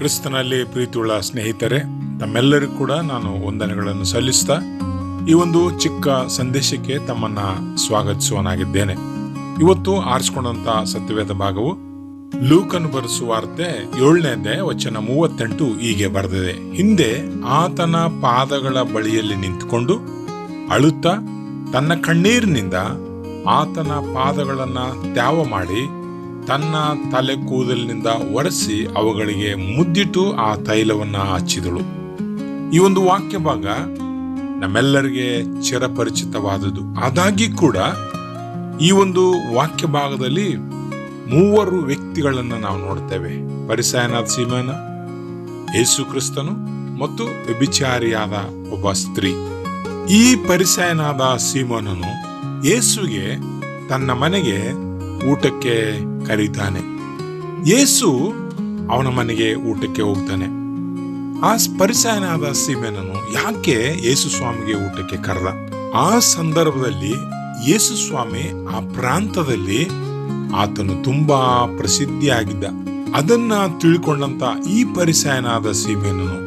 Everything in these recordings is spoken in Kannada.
ಕ್ರಿಸ್ತನಲ್ಲಿ ಪ್ರೀತಿಯುಳ್ಳ ಸ್ನೇಹಿತರೆ, ತಮ್ಮೆಲ್ಲರಿಗೂ ಕೂಡ ನಾನು ವಂದನೆಗಳನ್ನು ಸಲ್ಲಿಸ್ತಾ ಈ ಒಂದು ಚಿಕ್ಕ ಸಂದೇಶಕ್ಕೆ ತಮ್ಮನ್ನ ಸ್ವಾಗತಿಸುವನಾಗಿದ್ದೇನೆ. ಇವತ್ತು ಆರಿಸಿಕೊಂಡಂತ ಸತ್ಯವೇದ ಭಾಗವು ಲೂಕನ್ ಬರೆಸುವಾರ್ತೆ ಏಳನೇ ವಚನ ಮೂವತ್ತೆಂಟು ಹೀಗೆ ಬರೆದಿದೆ. ಹಿಂದೆ ಆತನ ಪಾದಗಳ ಬಳಿಯಲ್ಲಿ ನಿಂತುಕೊಂಡು ಅಳುತ್ತಾ ತನ್ನ ಕಣ್ಣೀರಿನಿಂದ ಆತನ ಪಾದಗಳನ್ನು ತ್ಯಾವ ಮಾಡಿ ತನ್ನ ತಲೆ ಕೂದಲಿನಿಂದ ಒರೆಸಿ ಅವುಗಳಿಗೆ ಮುದ್ದಿಟ್ಟು ಆ ತೈಲವನ್ನ ಹಚ್ಚಿದಳು. ಈ ಒಂದು ವಾಕ್ಯ ಭಾಗ ನಮ್ಮೆಲ್ಲರಿಗೆ ಚಿರಪರಿಚಿತವಾದದ್ದು. ಆದಾಗಿ ಕೂಡ ಈ ಒಂದು ವಾಕ್ಯ ಭಾಗದಲ್ಲಿ ಮೂವರು ವ್ಯಕ್ತಿಗಳನ್ನು ನಾವು ನೋಡ್ತೇವೆ. ಪರಿಸಾಯನಾದ ಸೀಮನ, ಯೇಸು ಕ್ರಿಸ್ತನು ಮತ್ತು ವ್ಯಭಿಚಾರಿಯಾದ ಒಬ್ಬ ಸ್ತ್ರೀ. ಈ ಪರಿಸಾಯನಾದ ಸೀಮನನು ಯೇಸುಗೆ ತನ್ನ ಮನೆಗೆ ಊಟಕ್ಕೆ ಕರೀತಾನೆ ಯೇಸು ಅವನ ಮನೆಗೆ ಊಟಕ್ಕೆ ಹೋಗ್ತಾನೆ. ಆ ಸ್ಪರ್ಶನಾದ ಸೀಮೆನನು ಯಾಕೆ ಯೇಸು ಸ್ವಾಮಿಗೆ ಊಟಕ್ಕೆ ಕರೆದ? ಆ ಸಂದರ್ಭದಲ್ಲಿ ಯೇಸು ಸ್ವಾಮಿ ಆ ಪ್ರಾಂತದಲ್ಲಿ ಆತನು ತುಂಬಾ ಪ್ರಸಿದ್ಧಿಯಾಗಿದ್ದ. ಅದನ್ನ ತಿಳ್ಕೊಂಡಂತ ಈ ಪರಿಸಾಯನಾದ ಸೀಮೆನನು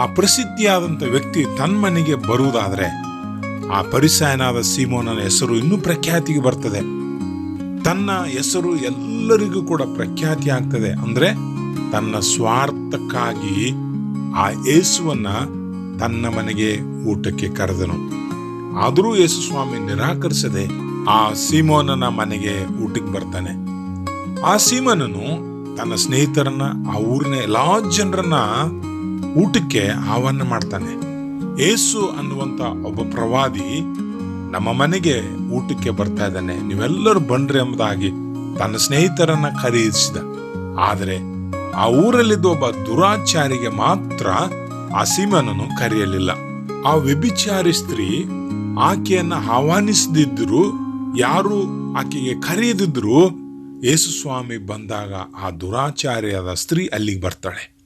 ಆ ಪ್ರಸಿದ್ಧಿಯಾದಂತ ವ್ಯಕ್ತಿ ತನ್ನ ಮನೆಗೆ ಬರುವುದಾದ್ರೆ ಆ ಪರಿಸಾಯನಾದ ಸೀಮೋನನ ಹೆಸರು ಇನ್ನೂ ಪ್ರಖ್ಯಾತಿಗೆ ಬರ್ತದೆ. ತನ್ನ ಹೆಸರು ಎಲ್ಲರಿಗೂ ಕೂಡ ಪ್ರಖ್ಯಾತಿ ಆಗ್ತದೆ. ಅಂದ್ರೆ ತನ್ನ ಸ್ವಾರ್ಥಕ್ಕಾಗಿ ಆ ಯೇಸುವನ್ನ ತನ್ನ ಮನೆಗೆ ಊಟಕ್ಕೆ ಕರೆದನು. ಆದರೂ ಯೇಸು ಸ್ವಾಮಿ ನಿರಾಕರಿಸದೆ ಆ ಸೀಮೋನನ ಮನೆಗೆ ಊಟಕ್ಕೆ ಬರ್ತಾನೆ. ಆ ಸೀಮನನು ತನ್ನ ಸ್ನೇಹಿತರನ್ನ, ಆ ಊರಿನ ಎಲ್ಲಾ ಜನರನ್ನ ಊಟಕ್ಕೆ ಆಹ್ವಾನ ಮಾಡ್ತಾನೆ. ಏಸು ಅನ್ನುವಂತ ಒಬ್ಬ ಪ್ರವಾದಿ ನಮ್ಮ ಮನೆಗೆ ಊಟಕ್ಕೆ ಬರ್ತಾ ಇದ್ದಾನೆ. ನೀವೆಲ್ಲರೂ ಬನ್ರಿ ಎಂಬುದಾಗಿ ತನ್ನ ಸ್ನೇಹಿತರನ್ನ ಖರೀದಿಸಿದ ಆದರೆ ಆ ಊರಲ್ಲಿದ್ದ ಒಬ್ಬ ದುರಾಚಾರಿಗೆ ಮಾತ್ರ ಆ ಸೀಮನನ್ನು ಕರೆಯಲಿಲ್ಲ. ಆ ವ್ಯಭಿಚಾರಿ ಸ್ತ್ರೀ ಆಕೆಯನ್ನ ಆಹ್ವಾನಿಸದಿದ್ರು ಯಾರು ಆಕೆಗೆ ಕರೆಯದಿದ್ರು ಯೇಸು ಸ್ವಾಮಿ ಬಂದಾಗ ಆ ದುರಾಚಾರ್ಯದ ಸ್ತ್ರೀ ಅಲ್ಲಿಗೆ ಬರ್ತಾಳೆ.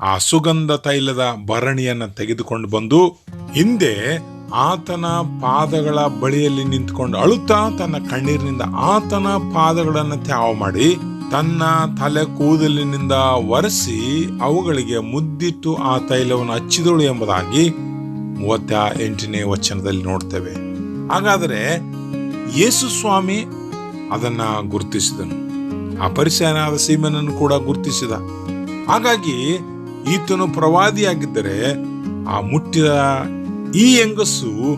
ಆ ಸುಗಂಧ ತೈಲದ ಭರಣಿಯನ್ನು ತೆಗೆದುಕೊಂಡು ಬಂದು ಹಿಂದೆ ಆತನ ಪಾದಗಳ ಬಳಿಯಲ್ಲಿ ನಿಂತ್ಕೊಂಡು ಅಳುತ್ತಾ ತನ್ನ ಕಣ್ಣೀರಿನಿಂದ ಆತನ ಪಾದಗಳನ್ನು ತ್ಯಾವ ಮಾಡಿ ತನ್ನ ತಲೆ ಕೂದಲಿನಿಂದ ಒರೆಸಿ ಅವುಗಳಿಗೆ ಮುದ್ದಿಟ್ಟು ಆ ತೈಲವನ್ನು ಹಚ್ಚಿದಳು ಎಂಬುದಾಗಿ ಮೂವತ್ತ ಎಂಟನೇ ವಚನದಲ್ಲಿ ನೋಡ್ತೇವೆ. ಹಾಗಾದರೆ ಯೇಸು ಸ್ವಾಮಿ ಅದನ್ನ ಗುರುತಿಸಿದನು. ಆ ಪರಿಸರನಾದ ಸೀಮನನ್ನು ಕೂಡ ಗುರುತಿಸಿದ. ಹಾಗಾಗಿ ಈತನು ಪ್ರವಾದಿಯಾಗಿದ್ದರೆ ಆ ಮುಟ್ಟಿದ ಈ ಹೆಂಗಸು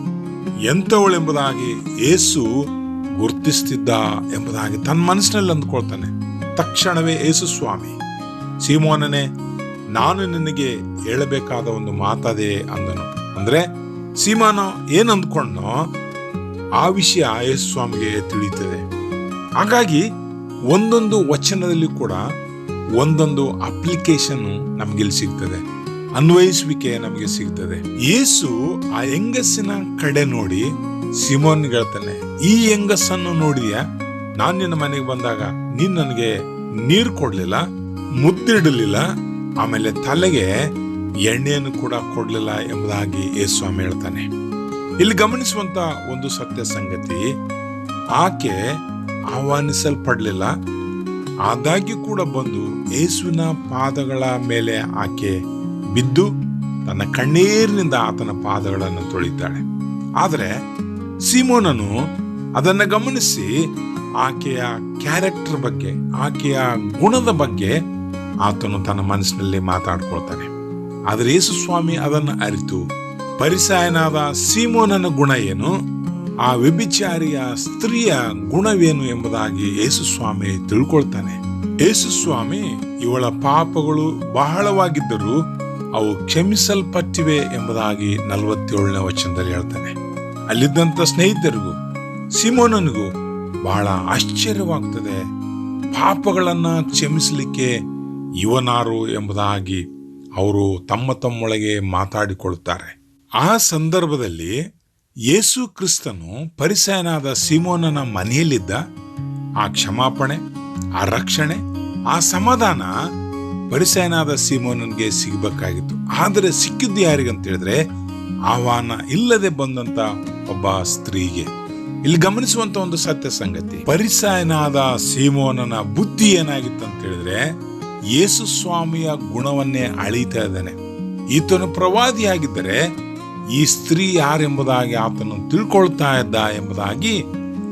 ಎಂಥವಳೆಂಬುದಾಗಿ ಏಸು ಗುರುತಿಸ್ತಿದ್ದ ಎಂಬುದಾಗಿ ತನ್ನ ಮನಸ್ಸಿನಲ್ಲಿ ಅಂದ್ಕೊಳ್ತಾನೆ. ತಕ್ಷಣವೇ ಏಸು ಸ್ವಾಮಿ, ಸೀಮೋನನೇ, ನಾನು ನಿನಗೆ ಹೇಳಬೇಕಾದ ಒಂದು ಮಾತದೆ ಅಂದನು. ಅಂದ್ರೆ, ಸೀಮಾನ ಏನು ಅಂದ್ಕೊಂಡೋ ಆ ವಿಷಯ ಯೇಸು ಸ್ವಾಮಿಗೆ ತಿಳಿಯುತ್ತದೆ. ಹಾಗಾಗಿ ಒಂದೊಂದು ವಚನದಲ್ಲಿ ಕೂಡ ಒಂದೊಂದು ಅಪ್ಲಿಕೇಶನ್ ನಮಗಿಲ್ಲಿ ಸಿಗ್ತದೆ. ಅನ್ವಯಿಸುವಿಕೆ ನಮಗೆ ಸಿಗ್ತದೆ. ಯೇಸು ಆ ಹೆಂಗಸಿನ ಕಡೆ ನೋಡಿ ಸಿಮೋನ್ ಹೇಳ್ತಾನೆ, ಈ ಹೆಂಗಸನ್ನು ನೋಡಿಯ ನಾನು ನಿನ್ನ ಮನೆಗೆ ಬಂದಾಗ ನೀನ್ ನನಗೆ ನೀರು ಕೊಡ್ಲಿಲ್ಲ ಮುದ್ದಿಡಲಿಲ್ಲ ಆಮೇಲೆ ತಲೆಗೆ ಎಣ್ಣೆಯನ್ನು ಕೂಡ ಕೊಡ್ಲಿಲ್ಲ ಎಂಬುದಾಗಿ ಯೇಸು ಸ್ವಾಮಿ ಹೇಳ್ತಾನೆ. ಇಲ್ಲಿ ಗಮನಿಸುವಂತ ಒಂದು ಸತ್ಯ ಸಂಗತಿ, ಆಕೆ ಆಹ್ವಾನಿಸಲ್ಪಡ್ಲಿಲ್ಲ, ಆದಾಗ್ಯೂ ಕೂಡ ಬಂದು ಯೇಸುವಿನ ಪಾದಗಳ ಮೇಲೆ ಆಕೆ ಬಿದ್ದು ತನ್ನ ಕಣ್ಣೀರಿನಿಂದ ಆತನ ಪಾದಗಳನ್ನು ತೊಳಿತಾಳೆ. ಆದರೆ ಸೀಮೋನನು ಅದನ್ನು ಗಮನಿಸಿ ಆಕೆಯ ಕ್ಯಾರೆಕ್ಟರ್ ಬಗ್ಗೆ, ಆಕೆಯ ಗುಣದ ಬಗ್ಗೆ ಆತನು ತನ್ನ ಮನಸ್ಸಿನಲ್ಲಿ ಮಾತಾಡ್ಕೊಳ್ತಾನೆ. ಆದರೆ ಯೇಸು ಸ್ವಾಮಿ ಅದನ್ನು ಅರಿತು ಪರಿಸಾಯನಾದ ಸೀಮೋನನ ಗುಣ ಏನು, ಆ ವ್ಯಭಿಚಾರಿಯ ಸ್ತ್ರೀಯ ಗುಣವೇನು ಎಂಬುದಾಗಿ ಯೇಸು ಸ್ವಾಮಿ ತಿಳ್ಕೊಳ್ತಾನೆ. ಯೇಸು ಸ್ವಾಮಿ ಇವಳ ಪಾಪಗಳು ಬಹಳವಾಗಿದ್ದರೂ ಅವು ಕ್ಷಮಿಸಲ್ಪಟ್ಟಿವೆ ಎಂಬುದಾಗಿ ನಲವತ್ತೇಳನೇ ವಚನದಲ್ಲಿ ಹೇಳ್ತಾನೆ. ಅಲ್ಲಿದ್ದಂತ ಸ್ನೇಹಿತರಿಗೂ, ಸಿಮೋನನಿಗೂ ಬಹಳ ಆಶ್ಚರ್ಯವಾಗ್ತದೆ. ಪಾಪಗಳನ್ನು ಕ್ಷಮಿಸಲಿಕ್ಕೆ ಇವನಾರು ಎಂಬುದಾಗಿ ಅವರು ತಮ್ಮ ತಮ್ಮೊಳಗೆ ಮಾತಾಡಿಕೊಳ್ಳುತ್ತಾರೆ. ಆ ಸಂದರ್ಭದಲ್ಲಿ ಯೇಸು ಕ್ರಿಸ್ತನು ಪರಿಸಯನಾದ ಸಿಮೋನನ ಮನೆಯಲ್ಲಿದ್ದ ಆ ಕ್ಷಮಾಪಣೆ, ಆ ರಕ್ಷಣೆ, ಆ ಸಮಾಧಾನ ಪರಿಸಯನಾದ ಸೀಮೋನನ್ಗೆ ಸಿಗಬೇಕಾಗಿತ್ತು. ಆದರೆ ಸಿಕ್ಕಿದ್ದು ಯಾರಿಗಂತ ಹೇಳಿದ್ರೆ, ಆಹ್ವಾನ ಇಲ್ಲದೆ ಬಂದಂತ ಒಬ್ಬ ಸ್ತ್ರೀಗೆ. ಇಲ್ಲಿ ಗಮನಿಸುವಂತ ಒಂದು ಸತ್ಯ ಸಂಗತಿ, ಪರಿಸಾಯನಾದ ಸೀಮೋನನ ಬುದ್ಧಿ ಏನಾಗಿತ್ತು ಅಂತ ಹೇಳಿದ್ರೆ, ಯೇಸು ಸ್ವಾಮಿಯ ಗುಣವನ್ನೇ ಅಳೀತಾ ಇದ್ದಾನೆ. ಈತನು ಪ್ರವಾದಿಯಾಗಿದ್ದರೆ, ಈ ಸ್ತ್ರೀ ಯಾರೆಂಬುದಾಗಿ ಆತನು ತಿಳ್ಕೊಳ್ತಾ ಇದ್ದ ಎಂಬುದಾಗಿ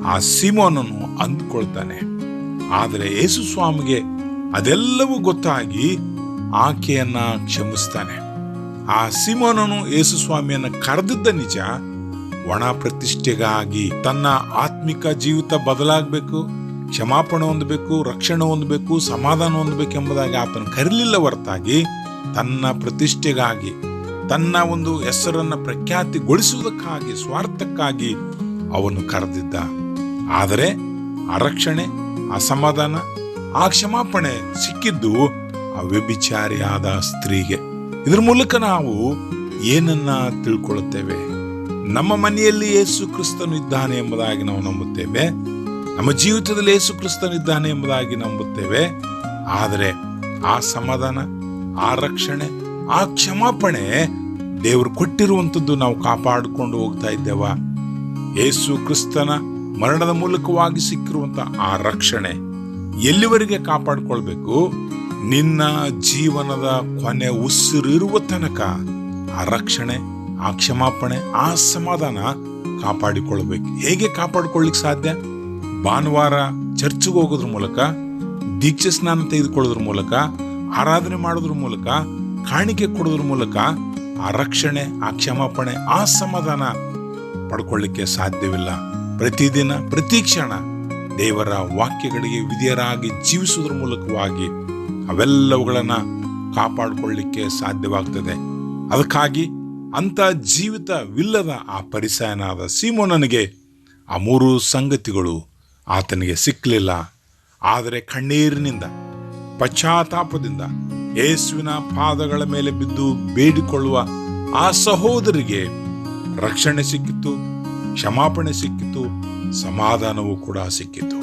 ಆ ಸೀಮೋನನ್ನು ಅಂದುಕೊಳ್ತಾನೆ. ಆದರೆ ಯೇಸು ಸ್ವಾಮಿಗೆ ಅದೆಲ್ಲವೂ ಗೊತ್ತಾಗಿ ಆಕೆಯನ್ನ ಕ್ಷಮಿಸ್ತಾನೆ. ಆ ಸಿಮೋನನು ಯೇಸು ಸ್ವಾಮಿಯನ್ನ ಕರೆದಿದ್ದ ನಿಜ, ಒಣ ಪ್ರತಿಷ್ಠೆಗಾಗಿ ತನ್ನ ಆತ್ಮಿಕ ಜೀವಿತ ಬದಲಾಗಬೇಕು, ಕ್ಷಮಾಪಣೆ ಹೊಂದಬೇಕು, ರಕ್ಷಣೆ ಹೊಂದಬೇಕು, ಸಮಾಧಾನ ಹೊಂದಬೇಕು ಎಂಬುದಾಗಿ ಆತನು ಕರೀಲಿಲ್ಲ ಹೊರತಾಗಿ ತನ್ನ ಪ್ರತಿಷ್ಠೆಗಾಗಿ, ತನ್ನ ಒಂದು ಹೆಸರನ್ನು ಪ್ರಖ್ಯಾತಿಗೊಳಿಸುವುದಕ್ಕಾಗಿ, ಸ್ವಾರ್ಥಕ್ಕಾಗಿ ಅವನು ಕರೆದಿದ್ದ. ಆದರೆ ಆ ರಕ್ಷಣೆ ಆ ಕ್ಷಮಾಪಣೆ ಸಿಕ್ಕಿದ್ದು ಆ ವ್ಯಭಿಚಾರಿಯಾದ ಸ್ತ್ರೀಗೆ. ಇದ್ರ ಮೂಲಕ ನಾವು ಏನನ್ನ ತಿಳ್ಕೊಳ್ಳುತ್ತೇವೆ? ನಮ್ಮ ಮನೆಯಲ್ಲಿ ಯೇಸು ಕ್ರಿಸ್ತನು ಇದ್ದಾನೆ ಎಂಬುದಾಗಿ ನಾವು ನಂಬುತ್ತೇವೆ. ನಮ್ಮ ಜೀವಿತದಲ್ಲಿ ಯೇಸು ಕ್ರಿಸ್ತನು ಇದ್ದಾನೆ ಎಂಬುದಾಗಿ ನಂಬುತ್ತೇವೆ. ಆದರೆ ಆ ಸಮಾಧಾನ, ಆ ರಕ್ಷಣೆ, ಆ ಕ್ಷಮಾಪಣೆ ದೇವರು ಕೊಟ್ಟಿರುವಂಥದ್ದು ನಾವು ಕಾಪಾಡಿಕೊಂಡು ಹೋಗ್ತಾ ಇದ್ದೇವ? ಯೇಸು ಕ್ರಿಸ್ತನ ಮರಣದ ಮೂಲಕವಾಗಿ ಸಿಕ್ಕಿರುವಂಥ ಆ ರಕ್ಷಣೆ ಎಲ್ಲಿವರೆಗೆ ಕಾಪಾಡಿಕೊಳ್ಬೇಕು? ನಿನ್ನ ಜೀವನದ ಕೊನೆ ಉಸಿರಿರುವ ತನಕ ಆ ರಕ್ಷಣೆ ಆ ಕ್ಷಮಾಪಣೆ ಆ ಸಮಾಧಾನ ಕಾಪಾಡಿಕೊಳ್ಬೇಕು. ಹೇಗೆ ಕಾಪಾಡಿಕೊಳ್ಳಿಕ್ ಸಾಧ್ಯ? ಭಾನುವಾರ ಚರ್ಚ್ಗೆ ಹೋಗೋದ್ರ ಮೂಲಕ, ದೀಕ್ಷೆ ಸ್ನಾನ ತೆಗೆದುಕೊಳ್ಳೋದ್ರ ಮೂಲಕ, ಆರಾಧನೆ ಮಾಡೋದ್ರ ಮೂಲಕ, ಕಾಣಿಕೆ ಕೊಡೋದ್ರ ಮೂಲಕ ಆ ರಕ್ಷಣೆ ಆ ಕ್ಷಮಾಪಣೆ ಆ ಸಮಾಧಾನ ಪಡ್ಕೊಳ್ಳಿಕ್ಕೆ ಸಾಧ್ಯವಿಲ್ಲ. ಪ್ರತಿದಿನ, ಪ್ರತಿ ಕ್ಷಣ ದೇವರ ವಾಕ್ಯಗಳಿಗೆ ವಿಧೇಯರಾಗಿ ಜೀವಿಸುವುದರ ಮೂಲಕವಾಗಿ ಅವೆಲ್ಲವುಗಳನ್ನು ಕಾಪಾಡಿಕೊಳ್ಳಿಕ್ಕೆ ಸಾಧ್ಯವಾಗ್ತದೆ. ಅದಕ್ಕಾಗಿ ಅಂತ ಜೀವಿತವಿಲ್ಲದ ಆ ಪರಿಸಯನಾದ ಸೀಮೋನನಿಗೆ ಆ ಮೂರು ಸಂಗತಿಗಳು ಆತನಿಗೆ ಸಿಕ್ಕಲಿಲ್ಲ. ಆದರೆ ಕಣ್ಣೀರಿನಿಂದ, ಪಶ್ಚಾತ್ತಾಪದಿಂದ, ಯೇಸುವಿನ ಪಾದಗಳ ಮೇಲೆ ಬಿದ್ದು ಬೇಡಿಕೊಳ್ಳುವ ಆ ಸಹೋದರಿಗೆ ರಕ್ಷಣೆ ಸಿಕ್ಕಿತು, ಕ್ಷಮಾಪಣೆ ಸಿಕ್ಕಿತು ಸಮಾಧಾನವೂ ಕೂಡ ಸಿಕ್ಕಿತು.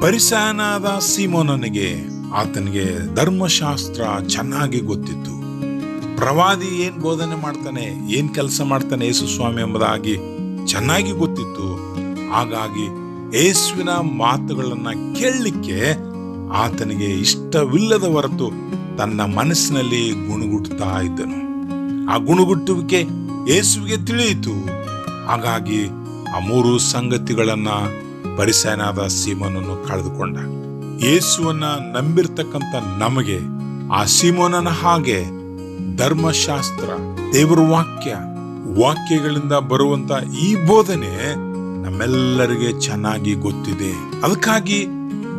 ಪರಿಸಾನಾದ ಸೀಮೋನನಿಗೆ ಆತನಿಗೆ ಧರ್ಮಶಾಸ್ತ್ರ ಚೆನ್ನಾಗಿ ಗೊತ್ತಿತ್ತು. ಪ್ರವಾದಿ ಏನ್ ಬೋಧನೆ ಮಾಡ್ತಾನೆ, ಏನ್ ಕೆಲಸ ಮಾಡ್ತಾನೆ ಯೇಸು ಸ್ವಾಮಿ ಎಂಬುದಾಗಿ ಚೆನ್ನಾಗಿ ಗೊತ್ತಿತ್ತು. ಹಾಗಾಗಿ ಯೇಸುವಿನ ಮಾತುಗಳನ್ನ ಕೇಳಲಿಕ್ಕೆ ಆತನಿಗೆ ಇಷ್ಟವಿಲ್ಲದ ಹೊರತು ತನ್ನ ಮನಸ್ಸಿನಲ್ಲಿ ಗುಣಗುಟ್ಟುತ್ತಾ ಇದ್ದನು. ಆ ಗುಣಗುಟ್ಟುವಿಕೆ ಯೇಸುವಿಗೆ ತಿಳಿಯಿತು. ಹಾಗಾಗಿ ಆ ಮೂರು ಸಂಗತಿಗಳನ್ನ ಪರಿಸಯನಾದ ಸೀಮೋನನ್ನು ಕಳೆದುಕೊಂಡ. ಯೇಸುವನ್ನ ನಂಬಿರ್ತಕ್ಕಂಥ ನಮಗೆ, ಆ ಸೀಮೋನನ ಹಾಗೆ ಧರ್ಮಶಾಸ್ತ್ರ, ದೇವರ ವಾಕ್ಯ, ವಾಕ್ಯಗಳಿಂದ ಬರುವಂತ ಈ ಬೋಧನೆ ನಮ್ಮೆಲ್ಲರಿಗೆ ಚೆನ್ನಾಗಿ ಗೊತ್ತಿದೆ. ಅದಕ್ಕಾಗಿ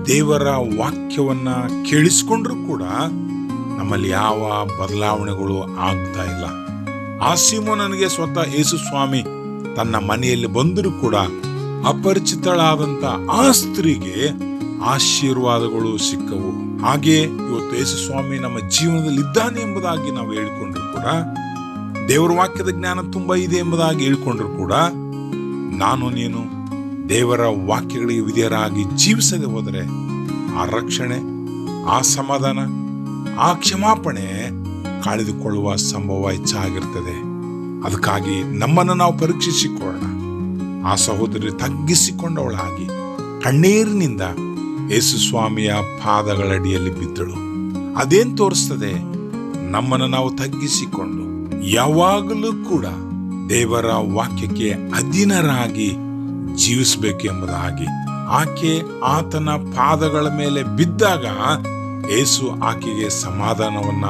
ದೇವರ ವಾಕ್ಯವನ್ನ ಕೇಳಿಸ್ಕೊಂಡ್ರೂ ಕೂಡ ನಮ್ಮಲ್ಲಿ ಯಾವ ಬದಲಾವಣೆಗಳು ಆಗ್ತಾ ಇಲ್ಲ. ಆ ನನಗೆ ಸ್ವತಃ ಯೇಸು ಸ್ವಾಮಿ ತನ್ನ ಮನೆಯಲ್ಲಿ ಬಂದರೂ ಕೂಡ ಅಪರಿಚಿತಳಾದಂತ ಆ ಸ್ತ್ರೀಗೆ ಆಶೀರ್ವಾದಗಳು ಸಿಕ್ಕವು. ಹಾಗೆ ಇವತ್ತು ಯೇಸು ಸ್ವಾಮಿ ನಮ್ಮ ಜೀವನದಲ್ಲಿ ಇದ್ದಾನೆ ಎಂಬುದಾಗಿ ನಾವು ಹೇಳಿಕೊಂಡ್ರು ಕೂಡ, ದೇವರ ವಾಕ್ಯದ ಜ್ಞಾನ ತುಂಬಾ ಇದೆ ಎಂಬುದಾಗಿ ಹೇಳ್ಕೊಂಡ್ರು ಕೂಡ, ನಾನು ನೀನು ದೇವರ ವಾಕ್ಯಗಳಿಗೆ ವಿಧೇಯರಾಗಿ ಜೀವಿಸದೆ ಹೋದರೆ ಆ ರಕ್ಷಣೆ, ಆ ಸಮಾಧಾನ, ಆ ಕ್ಷಮಾಪಣೆ ಕಳೆದುಕೊಳ್ಳುವ ಸಂಭವ ಹೆಚ್ಚಾಗಿರ್ತದೆ. ಅದಕ್ಕಾಗಿ ನಮ್ಮನ್ನು ನಾವು ಪರೀಕ್ಷಿಸಿಕೊಳ್ಳೋಣ. ಆ ಸಹೋದರಿ ತಗ್ಗಿಸಿಕೊಂಡವಳಾಗಿ ಕಣ್ಣೀರಿನಿಂದ ಯೇಸು ಸ್ವಾಮಿಯ ಪಾದಗಳಡಿಯಲ್ಲಿ ಬಿದ್ದಳು. ಅದೇನು ತೋರಿಸ್ತದೆ? ನಮ್ಮನ್ನು ನಾವು ತಗ್ಗಿಸಿಕೊಂಡು ಯಾವಾಗಲೂ ಕೂಡ ದೇವರ ವಾಕ್ಯಕ್ಕೆ ಅಧೀನರಾಗಿ ಜೀವಿಸಬೇಕು ಎಂಬುದಾಗಿ ಆಕೆ ಆತನ ಪಾದಗಳ ಮೇಲೆ ಬಿದ್ದಾಗ ಏಸು ಆಕೆಗೆ ಸಮಾಧಾನವನ್ನ,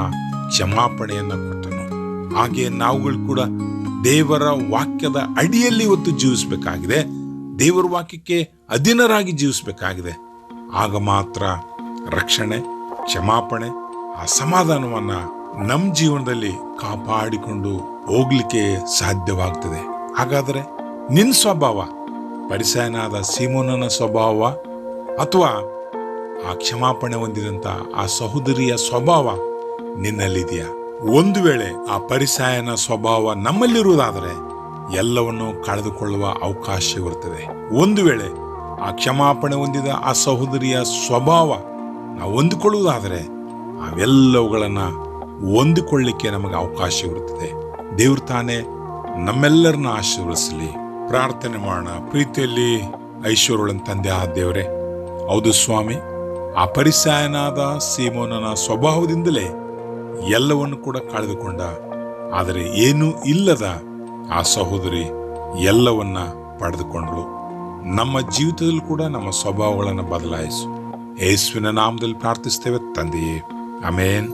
ಕ್ಷಮಾಪಣೆಯನ್ನು ಕೊಟ್ಟನು. ಹಾಗೆ ನಾವುಗಳು ಕೂಡ ದೇವರ ವಾಕ್ಯದ ಅಡಿಯಲ್ಲಿ ಇವತ್ತು ಜೀವಿಸಬೇಕಾಗಿದೆ. ದೇವರ ವಾಕ್ಯಕ್ಕೆ ಅಧೀನರಾಗಿ ಜೀವಿಸಬೇಕಾಗಿದೆ. ಆಗ ಮಾತ್ರ ರಕ್ಷಣೆ, ಕ್ಷಮಾಪಣೆ, ಆ ಸಮಾಧಾನವನ್ನು ನಮ್ಮ ಜೀವನದಲ್ಲಿ ಕಾಪಾಡಿಕೊಂಡು ಹೋಗ್ಲಿಕ್ಕೆ ಸಾಧ್ಯವಾಗ್ತದೆ. ಹಾಗಾದರೆ ನಿನ್ನ ಸ್ವಭಾವ, ಪರಿಸಯನಾದ ಸೀಮೋನನ ಸ್ವಭಾವ ಅಥವಾ ಆ ಕ್ಷಮಾಪಣೆ ಹೊಂದಿದಂತ ಆ ಸಹೋದರಿಯ ಸ್ವಭಾವ ನಿನ್ನಲ್ಲಿದೆಯಾ? ಒಂದು ವೇಳೆ ಆ ಪರಿಸಾಯನ ಸ್ವಭಾವ ನಮ್ಮಲ್ಲಿರುವುದಾದರೆ ಎಲ್ಲವನ್ನು ಕಳೆದುಕೊಳ್ಳುವ ಅವಕಾಶವಿರುತ್ತದೆ ಒಂದು ವೇಳೆ ಆ ಕ್ಷಮಾಪಣೆ ಹೊಂದಿದ ಆ ಸಹೋದರಿಯ ಸ್ವಭಾವ ನಾವು ಹೊಂದಿಕೊಳ್ಳುವುದಾದರೆ ಅವೆಲ್ಲವುಗಳನ್ನು ಹೊಂದಿಕೊಳ್ಳಿಕ್ಕೆ ನಮಗೆ ಅವಕಾಶವಿರುತ್ತದೆ ದೇವ್ರ ತಾನೇ ನಮ್ಮೆಲ್ಲರನ್ನ ಆಶೀರ್ವದಿಸಲಿ. ಪ್ರಾರ್ಥನೆ ಮಾಡೋಣ. ಪ್ರೀತಿಯಲ್ಲಿ ಐಶ್ವರ್ಯಗಳನ್ನು ತಂದೆ ಆ ದೇವರೇ. ಹೌದು ಸ್ವಾಮಿ, ಆ ಪರಿಸಾಯನಾದ ಸೀಮೋನನ ಸ್ವಭಾವದಿಂದಲೇ ಎಲ್ಲವನ್ನು ಕೂಡ ಕಳೆದುಕೊಂಡ. ಆದರೆ ಏನೂ ಇಲ್ಲದ ಆ ಸಹೋದರಿ ಎಲ್ಲವನ್ನ ಪಡೆದುಕೊಂಡಳು. ನಮ್ಮ ಜೀವಿತದಲ್ಲಿ ಕೂಡ ನಮ್ಮ ಸ್ವಭಾವಗಳನ್ನು ಬದಲಾಯಿಸು. ಯೇಸುವಿನ ನಾಮದಲ್ಲಿ ಪ್ರಾರ್ಥಿಸ್ತೇವೆ ತಂದೆಯೇ. ಅಮೇನ್